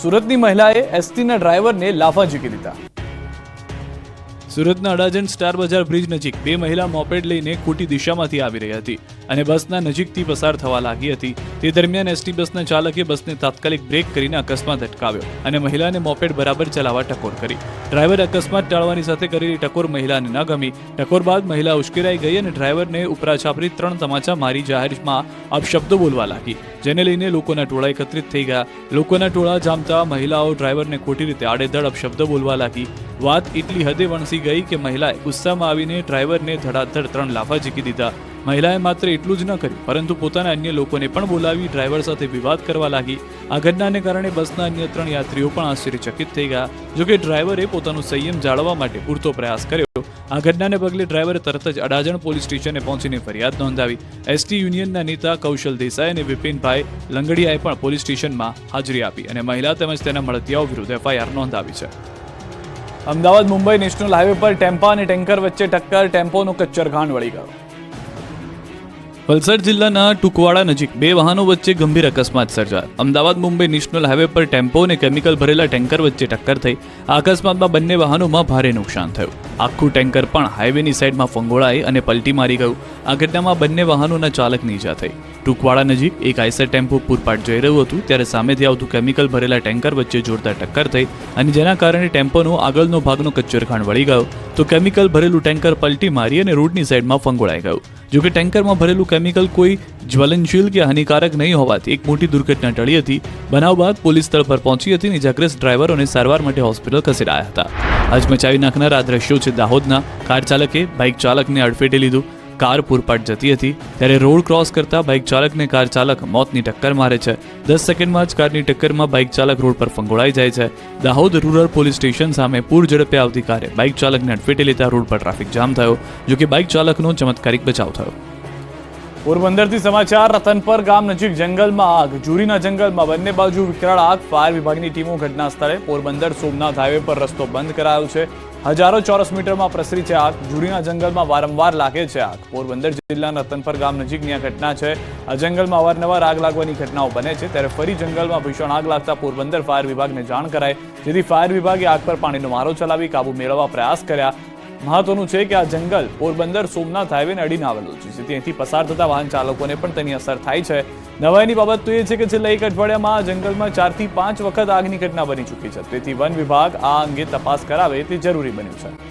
સુરતની મહિલાએ એસટીના ડ્રાઈવરને લાફા ઝીકી દીધા. સુરતના અડાજણ સ્ટાર બજાર બ્રિજ નજીક બે મહિલા મોપેડ લઈને ખોટી દિશામાંથી આવી રહી હતી. અને બસના નજીકથી પસાર થવા લાગી હતી. તે દરમિયાન એસટી બસના ચાલકે બસને તાત્કાલિક બ્રેક કરીને અકસ્માત અટકાવ્યો અને મહિલાને મોપેડ બરાબર ચલાવવા ટકોર કરી. ડ્રાઈવર અકસ્માત ટાળવાની સાથે કરેલી ટકોર મહિલાને ન ગમી. ટકોર બાદ મહિલા ઉશ્કેરાઈ ગઈ અને ડ્રાઈવરને ઉપરા છાપરી ત્રણ તમાચા મારી જાહેરમાં અપશબ્દો બોલવા લાગી. જેને લઈને લોકોના ટોળા એકત્રિત થઈ ગયા. લોકોના ટોળા જામતા મહિલાઓ ડ્રાઈવરને ખોટી રીતે આડેધડ અપશબ્દો બોલવા લાગી. વાત એટલી હદે વણસી ગઈ કે મહિલાએ ગુસ્સામાં આવીને ડ્રાઈવરને ધડાધડ ત્રણ લાફા ઝીકી દીધા. મહિલાએ માત્ર એટલું જ ન કર્યું, પરંતુ પોતાના અન્ય લોકોને પણ બોલાવી ડ્રાઈવર સાથે વિવાદ કરવા લાગી. આ ઘટનાને કારણે બસના અન્ય ત્રણ યાત્રીઓ પણ આશ્ચર્યચકિત થઈ ગયા. જોકે ડ્રાઈવરે પોતાનો સંયમ જાળવવા માટે પૂરતો પ્રયાસ કર્યો. આ ઘટનાને પગલે ડ્રાઈવરે તરત જ અડાજણ પોલીસ સ્ટેશને પહોંચીને ફરિયાદ નોંધાવી. એસટી યુનિયનના નેતા કૌશલ દેસાઈ અને વિપિનભાઈ લંગડિયાએ પણ પોલીસ સ્ટેશનમાં હાજરી આપી અને મહિલા તેમજ તેના મળતિયાઓ વિરુદ્ધ એફઆઈઆર નોંધાવી છે. અમદાવાદ મુંબઈ નેશનલ હાઈવે પર ટેમ્પા અને ટેન્કર વચ્ચે ટક્કર, ટેમ્પોનો કચ્ચરઘાણ વળી ગયો. વલસાડ જિલ્લાના ટુકવાડા નજીક બે વાહનો વચ્ચે ગંભીર અકસ્માત સર્જાયો. અમદાવાદ, મુંબઈ નેશનલ હાઈવે પર ટેમ્પો અને કેમિકલ ભરેલા ટેન્કર વચ્ચે ટક્કર થઈ આ અકસ્માતમાં બંને વાહનોમાં ભારે નુકસાન થયું. આખું ટેન્કર પણ હાઈવેની સાઈડમાં ફંગોળાઈ અને પલટી મારી ગયું. આ ઘટનામાં બંને વાહનોના ચાલકની ઈજા થઈ. ટુકવાડા નજીક એક આઈસર ટેમ્પો પૂરપાટ જઈ રહ્યું હતું, ત્યારે સામેથી આવતું કેમિકલ ભરેલા ટેન્કર વચ્ચે જોરદાર ટક્કર થઈ અને જેના કારણે ટેમ્પોનો આગળનો ભાગનો કચ્ચરખાણ વળી ગયો. તો કેમિકલ ભરેલું ટેન્કર પલટી મારી અને રોડની સાઈડમાં ફંગોળાઈ ગયું. જોકે ટેન્કરમાં ભરેલું કેમિકલ કોઈ જ્વલનશીલ કે હાનિકારક નહીં હોવાથી એક મોટી દુર્ઘટના ટળી હતી. બનાવ બાદ પોલીસ સ્થળ પર પહોંચી હતી અને ઇજાગ્રસ્ત ડ્રાઈવરોને સારવાર માટે હોસ્પિટલ ખસેડાયા હતા. હચમચાવી નાખનાર આ દ્રશ્યો છે દાહોદના. કાર ચાલકે બાઇક ચાલકને અડફેટે લીધું. કાર પૂરપાટ જતી હતી, ત્યારે રોડ ક્રોસ કરતા બાઇક ચાલકને કાર ચાલક મોતની ટક્કર મારે છે. દસ સેકન્ડમાં જ કારની ટક્કરમાં બાઇક ચાલક રોડ પર ફંગોળાઈ જાય છે. દાહોદ રૂરલ પોલીસ સ્ટેશન સામે પૂર ઝડપે આવતી કારે બાઇક ચાલકને અડફેટે લેતા રોડ પર ટ્રાફિક જામ થયો જો કે બાઇક ચાલકનો ચમત્કારિક બચાવ થયો. પોરબંદરથી સમાચાર, રતનપર ગામ નજીક જંગલમાં આગ. જુરીના જંગલમાં બંને બાજુ વિકરાળ આગ. ફાયર વિભાગની ટીમો ઘટના સ્થળે પોરબંદર સોમનાથ હાઈવે પર રસ્તો બંધ કરાયો છે. હજારો ચોરસ મીટરમાં પ્રસરી છે આગ. જુરીના જંગલમાં વારંવાર લાગે છે આગ. પોરબંદર જિલ્લાના રતનપર ગામ નજીકની આ ઘટના છે. આ જંગલમાં અવારનવાર આગ લાગવાની ઘટનાઓ બને છે. ત્યારે ફરી જંગલમાં ભીષણ આગ લાગતા પોરબંદર ફાયર વિભાગને જાણ કરાય જેથી ફાયર વિભાગે આગ પર પાણીનો મારો ચલાવી કાબુ મેળવવા પ્રયાસ કર્યા. મહત્વનું છે કે આ જંગલ પોરબંદર, સોમનાથ હાઈવેને અડીને આવેલું છે. જેથી પસાર થતા વાહન ચાલકોને પણ તેની અસર થાય છે. નવાઈની બાબત તો એ છે કે છેલ્લા એક અઠવાડિયામાં જંગલમાં ચારથી પાંચ વખત આગની ઘટના બની ચૂકી છે. તેથી વન વિભાગ આ અંગે તપાસ કરાવે તે જરૂરી બન્યું છે.